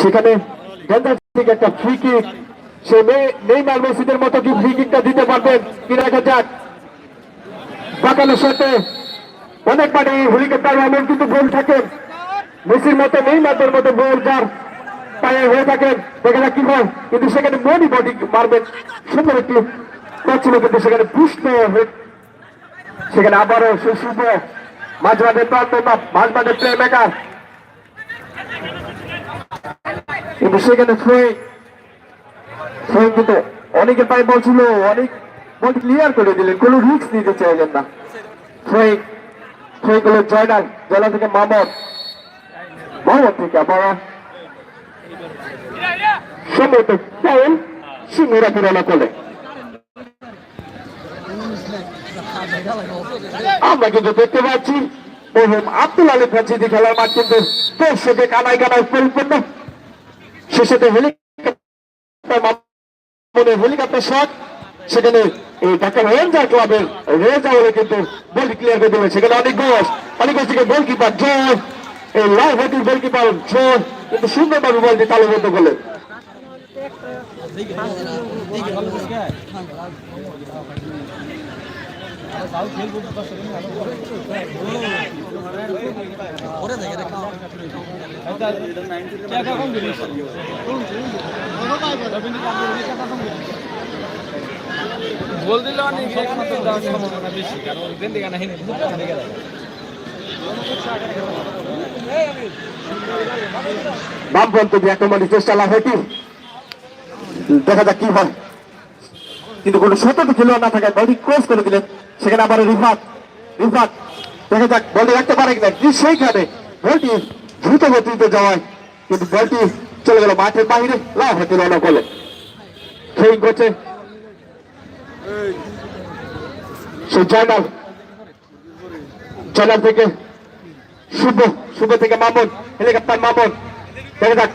সেখানে গেন্দার থেকে একটা ফ্রি কিক সে নেইমার মেসিদের মতো কি ফ্রি কিকটা দিতে পারবেন কি যাক? বাকালের সাথে কিন্তু গোল থাকে। মেসির মতো নেইমারদের মতো গোল যার পায়ে হয়ে দেখা কি হয়। কিন্তু সেখানে মনি বডি মারবেন। সুন্দর একটি করছিল কিন্তু সেখানে পুষ্ট সেখানে আবারও সেই শুভ মাঝ মাঝে মাঝ মাঝে প্লে কিন্তু সেখানে থ্রোয়িং থ্রোয়িং কিন্তু অনেকের পায়ে বল ছিল, অনেক বল ক্লিয়ার করে দিলেন, কোনো রিস্ক নিতে চাইলেন না। থ্রোয়িং থ্রোয়িংগুলো জয়নাল জয়নাল থেকে মামদ মামদ থেকে আবার সম্ভবত ফাউল পুরানো আমরা কিন্তু দেখতে পাচ্ছি মরহুম আব্দুল আলী ফ্রান্সিদি খেলার মাঠ কিন্তু দর্শকে কানায় কানায় পরিপূর্ণ শেষেতে হেলিকপ্টার মামুনের হেলিকপ্টার শট। সেখানে এই ঢাকা রেঞ্জার ক্লাবের রেজাউলে কিন্তু বল ক্লিয়ার করে দিলেন সেখানে অনেক ঘোষ অনেক ঘোষ থেকে গোলকিপার জয় এই লাইভ হেটির গোলকিপার জয় কিন্তু সুন্দরভাবে বলটি তালুবদ্ধ করলেন। বামপন্থ দিয়ে আক্রমণের চেষ্টা লাভ হেটি দেখা যাক কি হয়। কিন্তু কোনো সতর্ক খেলোয়াড় না থাকায় বলটি ক্রস করে দিলেন সেখানে আবার রিফাত রিফাত, দেখা যাক বলটি রাখতে পারে কিনা। ঠিক সেইখানে বলটি দ্রুত গতিতে যাওয়ায় কিন্তু বলটি চলে গেল মাঠের বাইরে লাভ হাতে রওনা করলে সেই করছে। সেই জয়নাল জয়নাল থেকে শুভ শুভ থেকে মামুন, হেলিকপ্টার মামুন। দেখা যাক,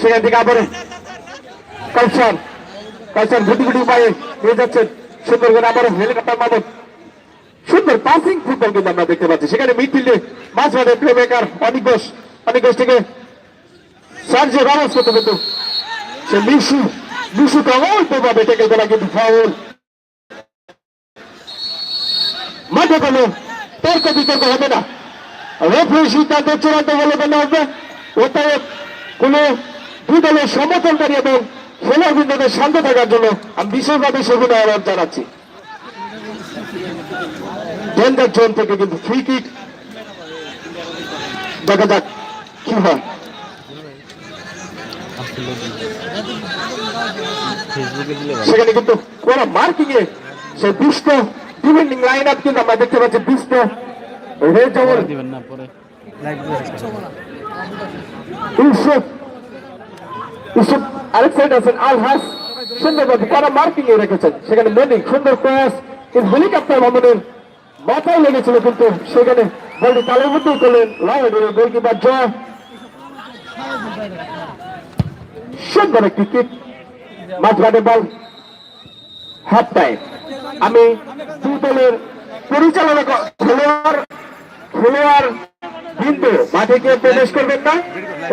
সেখান থেকে আবার কালচার কালচার গুটি গুটি পায়ে নিয়ে যাচ্ছেন সুন্দর করে আবার হেলিকপ্টার মামুন। সুন্দর পাসিং ফুটবল কিন্তু আমরা দেখতে পাচ্ছি। সেখানে মিডফিল্ডে মাঝ মাঠে প্লে মেকার অনিক ঘোষ। অনিক ঘোষ থেকে সার্জে রামাস করতে কিন্তু সে মিশু মিশু অল্প ভাবে টেকে দেওয়া কিন্তু ফাউল মাঠে কোনো তর্ক বিতর্ক হবে না। রেফারি সিদ্ধান্ত চূড়ান্ত বলে মনে হবে। ওটাই কোনো দুই দলের সমর্থনকারী এবং খেলাবৃন্দদের শান্ত থাকার জন্য আমি বিশেষভাবে সেগুলো আহ্বান জানাচ্ছি। ডেঞ্জার জোন থেকে কিন্তু ফ্রি কিক দেখা যাক কি হয়। সেখানে কিন্তু কোন মার্কিং এ সে বিষ্ট ডিফেন্ডিং লাইন আপ কিন্তু আমরা দেখতে পাচ্ছি দিবেন না পরে। ইউসুফ ইউসুফ আরেক সাইড আছেন আল হাস সুন্দরভাবে কারা মার্কিং এ রেখেছেন। সেখানে মনি সুন্দর ক্রস কিন্তু হেলিকপ্টার মামুনের মাথায় লেগেছিল কিন্তু সেখানে বলটি তালের মধ্যেই করলেন লাইনের গোলকিপার জয়। সুন্দর একটি কিক মাঝখানে বল হাফ টাইম আমি দুই দলের পরিচালনা খেলোয়াড় খেলোয়াড় কিন্তু মাঠে কেউ প্রবেশ করবেন না।